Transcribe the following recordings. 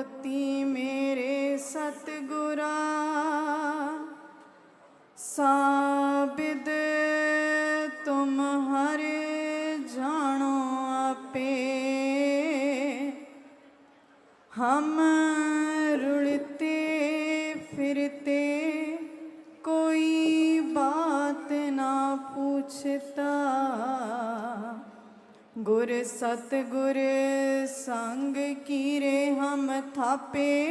ਮੋਤੀ ਮੇਰੇ ਸਤਿਗੁਰਾ ਸਾਬਿਦ ਤੁਮ ਹਰ ਜਾਣੋ ਆਪੇ। ਹਮ ਰੁਲਤੇ ਫਿਰਤੇ, ਕੋਈ ਬਾਤ ਨਾ ਪੁੱਛਤਾ। ਗੁਰ ਸਤ ਗੁਰ ਸੰਗ ਕੀਰੇ ਹਮ ਥਾਪੇ।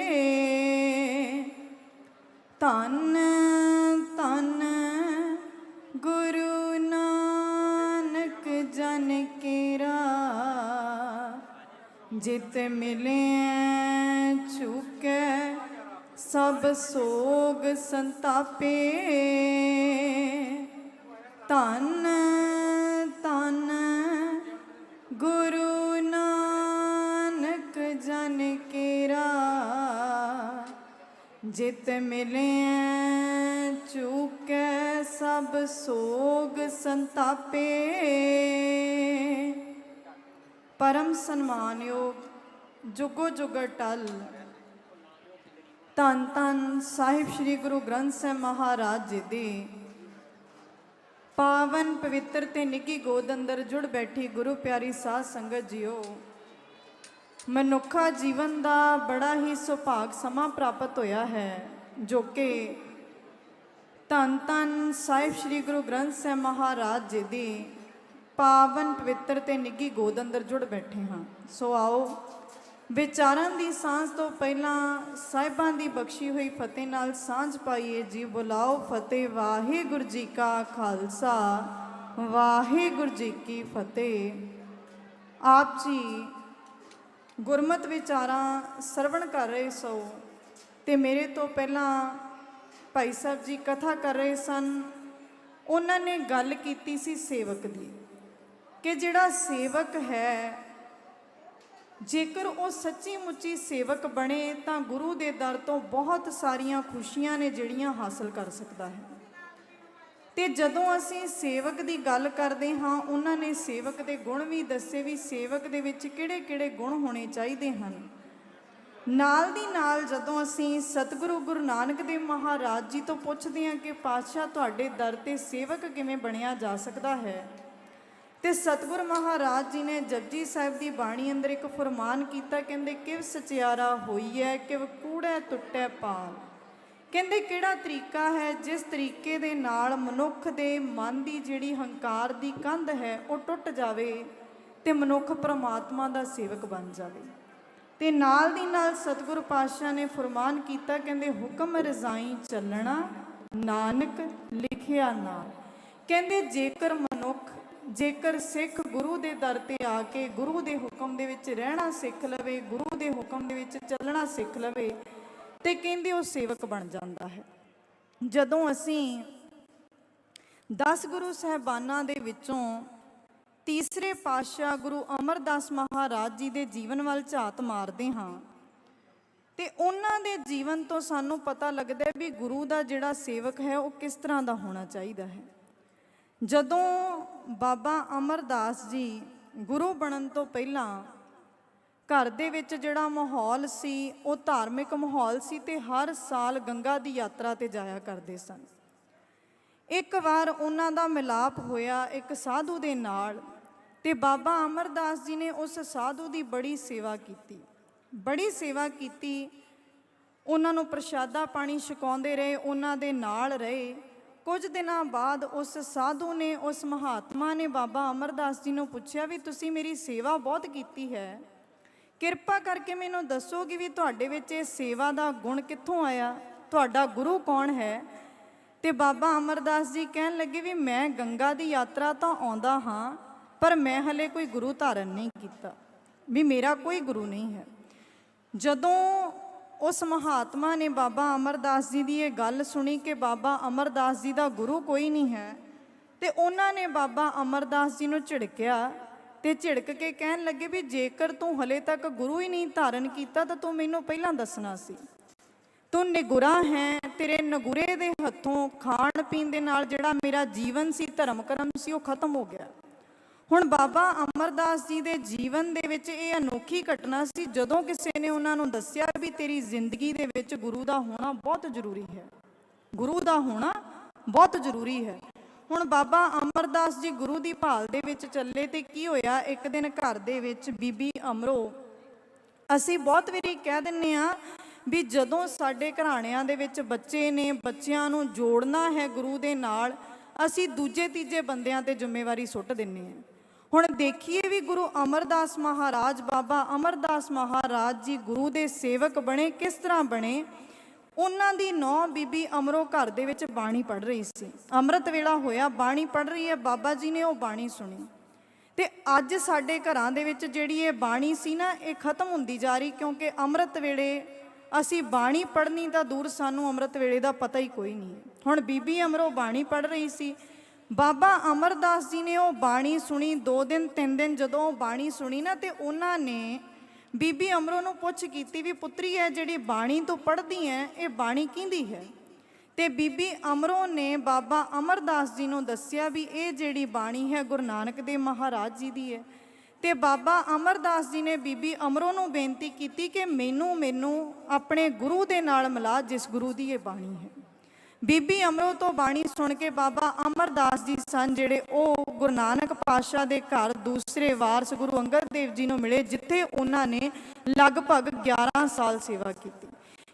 ਤਨ ਤਨ ਗੁਰੂ ਨਾਨਕ ਜਨ ਕੀਰਾ। ਜਿਤ ਮਿਲੇ ਚੁਕੇ ਸਭ ਸੋਗ ਸੰਤਾਪੇ। ਤਨ ਗੁਰੂ ਨਾਨਕ ਜਨ ਕੇਰਾ ਜਿਤ ਮਿਲਿਆ ਚੁਕੈ ਸਭ ਸੋਗ ਸੰਤਾਪੇ। ਪਰਮ ਸਨਮਾਨਯੋਗ ਜੁਗੋ ਜੁਗਰ ਟਲ। ਧੰਨ ਧੰਨ ਸਾਹਿਬ ਸ੍ਰੀ ਗੁਰੂ ਗ੍ਰੰਥ ਸਾਹਿਬ ਮਹਾਰਾਜ ਜੀ ਦੀ ਪਾਵਨ ਪਵਿੱਤਰ ਤੇ ਨਿੱਗੀ ਗੋਦ ਅੰਦਰ ਜੁੜ ਬੈਠੀ ਗੁਰੂ ਪਿਆਰੀ ਸਾਧ ਸੰਗਤ ਜੀਓ। ਮਨੁੱਖਾ ਜੀਵਨ ਦਾ ਬੜਾ ਹੀ ਸੁਭਾਗ ਸਮਾਂ ਪ੍ਰਾਪਤ ਹੋਇਆ ਹੈ, ਜੋ ਕਿ ਧੰਨ ਧੰਨ ਸਾਹਿਬ ਸ੍ਰੀ ਗੁਰੂ ਗ੍ਰੰਥ ਸਾਹਿਬ ਮਹਾਰਾਜ ਜੀ ਦੀ ਪਾਵਨ ਪਵਿੱਤਰ ਤੇ ਨਿੱਗੀ ਗੋਦ ਅੰਦਰ ਜੁੜ ਬੈਠੇ ਹਾਂ। ਸੋ ਆਓ ਵਿਚਾਰਾਂ ਦੀ ਸਾਂਝ ਤੋਂ ਪਹਿਲਾਂ ਸਾਹਿਬਾਂ ਦੀ ਬਖਸ਼ੀ ਹੋਈ ਫਤਿਹ ਨਾਲ ਸਾਂਝ ਪਾਈਏ ਜੀ, ਬੁਲਾਓ ਫਤਿਹ, ਵਾਹਿਗੁਰੂ ਜੀ ਕਾ ਖਾਲਸਾ, ਵਾਹਿਗੁਰੂ ਜੀ ਕੀ ਫਤਿਹ। ਆਪ ਜੀ ਗੁਰਮਤ ਵਿਚਾਰਾਂ ਸਰਵਣ ਕਰ ਰਹੇ ਸੋ ਤੇ ਮੇਰੇ ਤੋਂ ਪਹਿਲਾਂ ਭਾਈ ਸਾਹਿਬ ਜੀ ਕਥਾ ਕਰ ਰਹੇ ਸਨ। ਉਹਨਾਂ ਨੇ ਗੱਲ ਕੀਤੀ ਸੀ ਸੇਵਕ ਦੀ ਕਿ ਜਿਹੜਾ ਸੇਵਕ ਹੈ ਜੇਕਰ ਉਹ ਸੱਚੀ ਮੁੱਚੀ ਸੇਵਕ ਬਣੇ, ਤਾਂ ਗੁਰੂ ਦੇ ਦਰ ਤੋਂ ਬਹੁਤ ਸਾਰੀਆਂ ਖੁਸ਼ੀਆਂ ਨੇ ਜਿਹੜੀਆਂ ਹਾਸਲ ਕਰ ਸਕਦਾ ਹੈ। ਤੇ ਜਦੋਂ ਅਸੀਂ ਸੇਵਕ ਦੀ ਗੱਲ ਕਰਦੇ ਹਾਂ, ਉਹਨਾਂ ਨੇ ਸੇਵਕ ਦੇ ਗੁਣ ਵੀ ਦੱਸੇ ਵੀ ਸੇਵਕ ਦੇ ਵਿੱਚ ਕਿਹੜੇ-ਕਿਹੜੇ ਗੁਣ ਹੋਣੇ ਚਾਹੀਦੇ ਹਨ। ਨਾਲ ਦੀ ਨਾਲ ਜਦੋਂ ਅਸੀਂ ਸਤਿਗੁਰੂ ਗੁਰੂ ਨਾਨਕ ਦੇਵ ਮਹਾਰਾਜ ਜੀ ਤੋਂ ਪੁੱਛਦੇ ਹਾਂ ਕਿ ਪਾਤਸ਼ਾਹ ਤੁਹਾਡੇ ਦਰ ਤੇ ਸੇਵਕ ਕਿਵੇਂ ਬਣਿਆ ਜਾ ਸਕਦਾ ਹੈ ਤੇ ਸਤਿਗੁਰ ਮਹਾਰਾਜ ਜੀ ਨੇ ਜਪਜੀ ਸਾਹਿਬ ਦੀ ਬਾਣੀ ਅੰਦਰ ਇੱਕ ਫਰਮਾਨ ਕੀਤਾ, ਕਹਿੰਦੇ, ਕਿਵ ਸਚਿਆਰਾ ਹੋਈ ਹੈ ਕਿਵ ਕੂੜੈ ਟੁੱਟੈ ਪਾਲ ਕਹਿੰਦੇ, ਕਿਹੜਾ ਤਰੀਕਾ ਹੈ ਜਿਸ ਤਰੀਕੇ ਦੇ ਨਾਲ ਮਨੁੱਖ ਦੇ ਮਨ ਦੀ ਜਿਹੜੀ ਹੰਕਾਰ ਦੀ ਕੰਧ ਹੈ, ਉਹ ਟੁੱਟ ਜਾਵੇ ਤੇ ਮਨੁੱਖ ਪ੍ਰਮਾਤਮਾ ਦਾ ਸੇਵਕ ਬਣ ਜਾਵੇ? ਤੇ ਨਾਲ ਦੀ ਨਾਲ ਸਤਿਗੁਰ ਪਾਤਸ਼ਾਹ ਨੇ ਫਰਮਾਨ ਕੀਤਾ, ਕਹਿੰਦੇ, ਹੁਕਮ ਰਜ਼ਾਈ ਚੱਲਣਾ, ਨਾਨਕ ਲਿਖਿਆ ਨਾਲ ਕਹਿੰਦੇ, ਜੇਕਰ ਜੇਕਰ ਸਿੱਖ ਗੁਰੂ ਦੇ ਦਰ ਤੇ ਆ ਕੇ ਗੁਰੂ ਦੇ ਹੁਕਮ ਦੇ ਵਿੱਚ ਰਹਿਣਾ ਸਿੱਖ ਲਵੇ, ਗੁਰੂ ਦੇ ਹੁਕਮ ਦੇ ਵਿੱਚ ਚੱਲਣਾ ਸਿੱਖ ਲਵੇ, ਤੇ ਕਹਿੰਦੇ ਉਹ ਸੇਵਕ ਬਣ ਜਾਂਦਾ ਹੈ। ਜਦੋਂ ਅਸੀਂ 10 ਗੁਰੂ ਸਹਿਬਾਨਾਂ ਦੇ ਵਿੱਚੋਂ ਤੀਸਰੇ ਪਾਤਸ਼ਾਹ ਗੁਰੂ ਅਮਰਦਾਸ ਮਹਾਰਾਜ ਜੀ ਦੇ ਜੀਵਨ ਵੱਲ ਝਾਤ ਮਾਰਦੇ ਹਾਂ, ਤੇ ਉਹਨਾਂ ਦੇ ਜੀਵਨ ਤੋਂ ਸਾਨੂੰ ਪਤਾ ਲੱਗਦਾ ਵੀ ਗੁਰੂ ਦਾ ਜਿਹੜਾ ਸੇਵਕ ਹੈ ਉਹ ਕਿਸ ਤਰ੍ਹਾਂ ਦਾ ਹੋਣਾ ਚਾਹੀਦਾ ਹੈ। ਜਦੋਂ ਬਾਬਾ ਅਮਰਦਾਸ ਜੀ ਗੁਰੂ ਬਣਨ ਤੋਂ ਪਹਿਲਾਂ ਘਰ ਦੇ ਵਿੱਚ ਜਿਹੜਾ ਮਾਹੌਲ ਸੀ, ਉਹ ਧਾਰਮਿਕ ਮਾਹੌਲ ਸੀ ਤੇ ਹਰ ਸਾਲ ਗੰਗਾ ਦੀ ਯਾਤਰਾ ਤੇ ਜਾਇਆ ਕਰਦੇ ਸਨ। ਇੱਕ ਵਾਰ ਉਹਨਾਂ ਦਾ ਮਿਲਾਪ ਹੋਇਆ ਇੱਕ ਸਾਧੂ ਦੇ ਨਾਲ ਤੇ ਬਾਬਾ ਅਮਰਦਾਸ ਜੀ ਨੇ ਉਸ ਸਾਧੂ ਦੀ ਬੜੀ ਸੇਵਾ ਕੀਤੀ। ਬੜੀ ਸੇਵਾ ਕੀਤੀ, ਉਹਨਾਂ ਨੂੰ ਪ੍ਰਸ਼ਾਦਾ ਪਾਣੀ ਛਕਾਉਂਦੇ ਰਹੇ, ਉਹਨਾਂ ਦੇ ਨਾਲ ਰਹੇ ਕੁਝ ਦਿਨਾਂ ਬਾਅਦ ਉਸ ਸਾਧੂ ਨੇ, ਉਸ ਮਹਾਤਮਾ ਨੇ ਬਾਬਾ ਅਮਰਦਾਸ ਜੀ ਨੂੰ ਪੁੱਛਿਆ ਵੀ ਤੁਸੀਂ ਮੇਰੀ ਸੇਵਾ ਬਹੁਤ ਕੀਤੀ ਹੈ। ਕਿਰਪਾ ਕਰਕੇ ਮੈਨੂੰ ਦੱਸੋ ਕਿ ਵੀ ਤੁਹਾਡੇ ਵਿੱਚ ਇਹ ਸੇਵਾ ਦਾ ਗੁਣ ਕਿੱਥੋਂ ਆਇਆ? ਤੁਹਾਡਾ ਗੁਰੂ ਕੌਣ ਹੈ? ਤੇ ਬਾਬਾ ਅਮਰਦਾਸ ਜੀ ਕਹਿਣ ਲੱਗੇ ਵੀ ਮੈਂ ਗੰਗਾ ਦੀ ਯਾਤਰਾ ਤਾਂ ਆਉਂਦਾ ਹਾਂ, ਪਰ ਮੈਂ ਹਲੇ ਕੋਈ ਗੁਰੂ ਧਾਰਨ ਨਹੀਂ ਕੀਤਾ। ਵੀ ਮੇਰਾ ਕੋਈ ਗੁਰੂ ਨਹੀਂ ਹੈ। ਜਦੋਂ ਉਸ ਮਹਾਤਮਾ ਨੇ ਬਾਬਾ ਅਮਰਦਾਸ ਜੀ ਦੀ ਇਹ ਗੱਲ ਸੁਣੀ ਕਿ ਬਾਬਾ ਅਮਰਦਾਸ ਜੀ ਦਾ ਗੁਰੂ ਕੋਈ ਨਹੀਂ ਹੈ। ਤੇ ਉਹਨਾਂ ਨੇ ਬਾਬਾ ਅਮਰਦਾਸ ਜੀ ਨੂੰ ਝਿੜਕਿਆ ਤੇ ਝਿੜਕ ਕੇ ਕਹਿਣ ਲੱਗੇ ਵੀ ਜੇਕਰ ਤੂੰ ਹਲੇ ਤੱਕ ਗੁਰੂ ਹੀ ਨਹੀਂ ਧਾਰਨ ਕੀਤਾ ਤਾਂ ਤੂੰ ਮੈਨੂੰ ਪਹਿਲਾਂ ਦੱਸਣਾ ਸੀ। ਤੂੰ ਨਿਗੁਰਾ ਹੈ, ਤੇਰੇ ਨਗੁਰੇ ਦੇ ਹੱਥੋਂ ਖਾਣ ਪੀਣ ਦੇ ਨਾਲ ਜਿਹੜਾ ਮੇਰਾ ਜੀਵਨ ਸੀ ਧਰਮ ਕਰਮ ਸੀ, ਉਹ ਖਤਮ ਹੋ ਗਿਆ। ਹੁਣ ਬਾਬਾ ਅਮਰਦਾਸ ਜੀ ਦੇ ਜੀਵਨ ਦੇ ਵਿੱਚ ਇਹ ਅਨੋਖੀ ਘਟਨਾ ਸੀ, ਜਦੋਂ ਕਿਸੇ ਨੇ ਉਹਨਾਂ ਨੂੰ ਦੱਸਿਆ ਵੀ ਤੇਰੀ ਜ਼ਿੰਦਗੀ ਦੇ ਵਿੱਚ ਗੁਰੂ ਦਾ ਹੋਣਾ ਬਹੁਤ ਜ਼ਰੂਰੀ ਹੈ। ਗੁਰੂ ਦਾ ਹੋਣਾ ਬਹੁਤ ਜ਼ਰੂਰੀ ਹੈ। ਹੁਣ ਬਾਬਾ ਅਮਰਦਾਸ ਜੀ ਗੁਰੂ ਦੀ ਭਾਲ ਦੇ ਵਿੱਚ ਚੱਲੇ ਤੇ ਕੀ ਹੋਇਆ? ਇੱਕ ਦਿਨ ਘਰ ਦੇ ਵਿੱਚ ਬੀਬੀ ਅਮਰੋ, ਅਸੀਂ ਬਹੁਤ ਵਾਰੀ ਕਹਿ ਦਿੰਨੇ ਆ ਵੀ ਜਦੋਂ ਸਾਡੇ ਘਰਾਣਿਆਂ ਦੇ ਵਿੱਚ ਬੱਚੇ ਨੇ, ਬੱਚਿਆਂ ਨੂੰ ਜੋੜਨਾ ਹੈ ਗੁਰੂ ਦੇ ਨਾਲ, ਅਸੀਂ ਦੂਜੇ ਤੀਜੇ ਬੰਦਿਆਂ ਤੇ ਜ਼ਿੰਮੇਵਾਰੀ ਸੁੱਟ ਦਿੰਨੇ ਆ। ਹੁਣ ਦੇਖੀਏ ਵੀ ਗੁਰੂ ਅਮਰਦਾਸ ਮਹਾਰਾਜ ਬਾਬਾ ਅਮਰਦਾਸ ਮਹਾਰਾਜ ਜੀ ਗੁਰੂ ਦੇ ਸੇਵਕ ਬਣੇ, ਕਿਸ ਤਰ੍ਹਾਂ ਬਣੇ? ਉਹਨਾਂ ਦੀ ਨੌ ਬੀਬੀ ਅਮਰੋ ਘਰ ਦੇ ਵਿੱਚ ਬਾਣੀ ਪੜ ਰਹੀ ਸੀ। ਅੰਮ੍ਰਿਤ ਵੇਲਾ ਹੋਇਆ, ਬਾਣੀ ਪੜ ਰਹੀ ਹੈ, ਬਾਬਾ ਜੀ ਨੇ ਉਹ ਬਾਣੀ ਸੁਣੀ। ਤੇ ਅੱਜ ਸਾਡੇ ਘਰਾਂ ਦੇ ਵਿੱਚ ਜਿਹੜੀ ਇਹ ਬਾਣੀ ਸੀ ਨਾ, ਇਹ ਖਤਮ ਹੁੰਦੀ ਜਾ ਰਹੀ ਕਿਉਂਕਿ ਅੰਮ੍ਰਿਤ ਵੇਲੇ ਅਸੀਂ ਬਾਣੀ ਪੜ੍ਹਨੀ ਤਾਂ ਦੂਰ, ਸਾਨੂੰ ਅੰਮ੍ਰਿਤ ਵੇਲੇ ਦਾ ਪਤਾ ਹੀ ਕੋਈ ਨਹੀਂ। ਹੁਣ ਬੀਬੀ ਅਮਰੋ ਬਾਣੀ ਪੜ ਰਹੀ ਸੀ ਬਾਬਾ ਅਮਰਦਾਸ ਜੀ ਨੇ ਉਹ ਬਾਣੀ ਸੁਣੀ 2 ਦਿਨ 3 ਦਿਨ ਜਦੋਂ ਉਹ ਬਾਣੀ ਸੁਣੀ ਨਾ, ਤੇ ਉਹਨਾਂ ਨੇ ਬੀਬੀ ਅਮਰੋ ਨੂੰ ਪੁੱਛ ਕੀਤੀ ਵੀ ਪੁੱਤਰੀ ਹੈ ਜਿਹੜੀ ਬਾਣੀ ਤੋਂ ਪੜ੍ਹਦੀ ਹੈ ਇਹ ਬਾਣੀ ਕਿਹਦੀ ਹੈ? ਤੇ ਬੀਬੀ ਅਮਰੋ ਨੇ ਬਾਬਾ ਅਮਰਦਾਸ ਜੀ ਨੂੰ ਦੱਸਿਆ ਵੀ ਇਹ ਜਿਹੜੀ ਬਾਣੀ ਹੈ ਗੁਰੂ ਨਾਨਕ ਦੇਵ ਮਹਾਰਾਜ ਜੀ ਦੀ ਹੈ। ਤੇ ਬਾਬਾ ਅਮਰਦਾਸ ਜੀ ਨੇ ਬੀਬੀ ਅਮਰੋ ਨੂੰ ਬੇਨਤੀ ਕੀਤੀ ਕਿ ਮੈਨੂੰ ਮੈਨੂੰ ਆਪਣੇ ਗੁਰੂ ਦੇ ਨਾਲ ਮਿਲਾ, ਜਿਸ ਗੁਰੂ ਦੀ ਇਹ ਬਾਣੀ ਹੈ। ਬੀਬੀ ਅਮਰੋ ਤੋਂ ਬਾਣੀ ਸੁਣ ਕੇ ਬਾਬਾ ਅਮਰਦਾਸ ਜੀ ਸਨ, ਜਿਹੜੇ ਉਹ ਗੁਰੂ ਨਾਨਕ ਪਾਤਸ਼ਾਹ ਦੇ ਘਰ ਦੂਸਰੇ ਵਾਰਸ ਗੁਰੂ ਅੰਗਦ ਦੇਵ ਜੀ ਨੂੰ ਮਿਲੇ, ਜਿੱਥੇ ਉਹਨਾਂ ਨੇ ਲਗਭਗ 11 ਸਾਲ ਸੇਵਾ ਕੀਤੀ।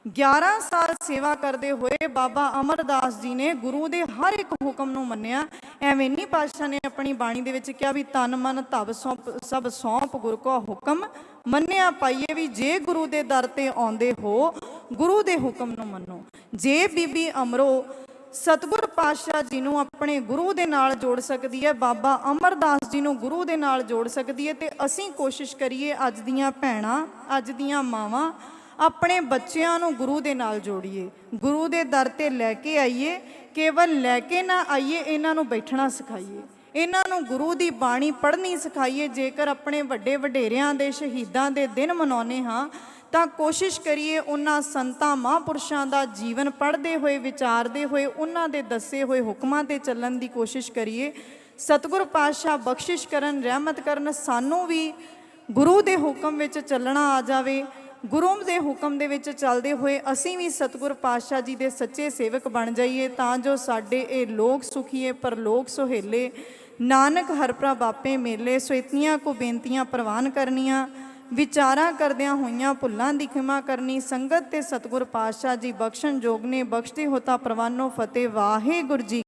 11 ਸਾਲ ਸੇਵਾ ਕਰਦੇ ਹੋਏ ਬਾਬਾ ਅਮਰਦਾਸ ਜੀ ਨੇ ਗੁਰੂ ਦੇ ਹਰ ਇੱਕ ਹੁਕਮ ਨੂੰ ਮੰਨਿਆ। ਐਵੇਂ ਨਹੀਂ ਪਾਤਸ਼ਾਹ ਨੇ ਆਪਣੀ ਬਾਣੀ ਦੇ ਵਿੱਚ ਕਿਹਾ ਵੀ, ਤਨ ਮਨ ਧਬ ਸੌਂਪ, ਸਭ ਸੌਂਪ ਗੁਰ ਕੋ ਹੁਕਮ। ਮੰਨਿਆ ਪਾਈਏ ਵੀ ਜੇ ਗੁਰੂ ਦੇ ਦਰ ਤੇ ਆਉਂਦੇ ਹੋ ਗੁਰੂ ਦੇ ਹੁਕਮ ਨੂੰ ਮੰਨੋ। ਜੇ ਬੀਬੀ ਅਮਰੋ ਸਤਿਗੁਰ ਪਾਤਸ਼ਾਹ ਜੀ ਨੂੰ ਆਪਣੇ ਗੁਰੂ ਦੇ ਨਾਲ ਜੋੜ ਸਕਦੀ ਹੈ, ਬਾਬਾ ਅਮਰਦਾਸ ਜੀ ਨੂੰ ਗੁਰੂ ਦੇ ਨਾਲ ਜੋੜ ਸਕਦੀ ਹੈ ਤੇ ਅਸੀਂ ਕੋਸ਼ਿਸ਼ ਕਰੀਏ ਅੱਜ ਦੀਆਂ ਭੈਣਾਂ, ਅੱਜ ਦੀਆਂ ਮਾਵਾਂ ਆਪਣੇ ਬੱਚਿਆਂ ਨੂੰ ਗੁਰੂ ਦੇ ਨਾਲ ਜੋੜੀਏ। ਗੁਰੂ ਦੇ ਦਰ ਤੇ ਲੈ ਕੇ ਆਈਏ, ਕੇਵਲ ਲੈ ਕੇ ਨਾ ਆਈਏ, ਇਹਨਾਂ ਨੂੰ ਬੈਠਣਾ ਸਿਖਾਈਏ। ਇਹਨਾਂ ਨੂੰ ਗੁਰੂ ਦੀ ਬਾਣੀ ਪੜ੍ਹਨੀ ਸਿਖਾਈਏ, ਜੇਕਰ ਆਪਣੇ ਵੱਡੇ ਵਡੇਰਿਆਂ ਦੇ ਸ਼ਹੀਦਾਂ ਦੇ ਦਿਨ ਮਨਾਉਨੇ ਹਾਂ ਤਾਂ ਕੋਸ਼ਿਸ਼ ਕਰੀਏ ਉਹਨਾਂ ਸੰਤਾਂ, ਮਹਾਂਪੁਰਸ਼ਾਂ ਦਾ ਜੀਵਨ ਪੜ੍ਹਦੇ ਹੋਏ, ਵਿਚਾਰਦੇ ਹੋਏ, ਉਹਨਾਂ ਦੇ ਦੱਸੇ ਹੋਏ ਹੁਕਮਾਂ ਤੇ ਚੱਲਣ ਦੀ ਕੋਸ਼ਿਸ਼ ਕਰੀਏ। ਸਤਿਗੁਰ ਪਾਤਸ਼ਾਹ ਬਖਸ਼ਿਸ਼ ਕਰਨ, ਰਹਿਮਤ ਕਰਨ, ਸਾਨੂੰ ਵੀ ਗੁਰੂ ਦੇ ਹੁਕਮ ਵਿੱਚ ਚੱਲਣਾ ਆ ਜਾਵੇ। ਗੁਰੂ ਦੇ ਹੁਕਮ ਦੇ ਵਿੱਚ ਚੱਲਦੇ ਹੋਏ ਅਸੀਂ ਵੀ ਸਤਿਗੁਰ ਪਾਤਸ਼ਾਹ ਜੀ ਦੇ ਸੱਚੇ ਸੇਵਕ ਬਣ ਜਾਈਏ, ਤਾਂ ਜੋ ਸਾਡੇ ਇਹ ਲੋਕ ਸੁਖੀਏ ਪਰਲੋਕ ਸੁਹੇਲੇ, ਨਾਨਕ ਹਰ ਭਰਾ ਬਾਪੇ ਮੇਲੇ ਸੋ ਇਤਨੀਆਂ ਕੋ ਬੇਨਤੀਆਂ ਪ੍ਰਵਾਨ ਕਰਨੀਆਂ। ਵਿਚਾਰਾਂ ਕਰਦਿਆਂ ਹੋਈਆਂ ਭੁੱਲਾਂ ਦੀ ਖਿਮਾ ਕਰਨੀ, ਸੰਗਤ ਤੇ ਸਤਿਗੁਰ ਪਾਤਸ਼ਾਹ ਜੀ ਬਖਸ਼ਣ ਜੋਗ ਨੇ ਬਖਸ਼ਤੇ ਹੋਤਾ ਪ੍ਰਵਾਨੋ ਫਤਿਹ ਵਾਹਿਗੁਰੂ ਜੀ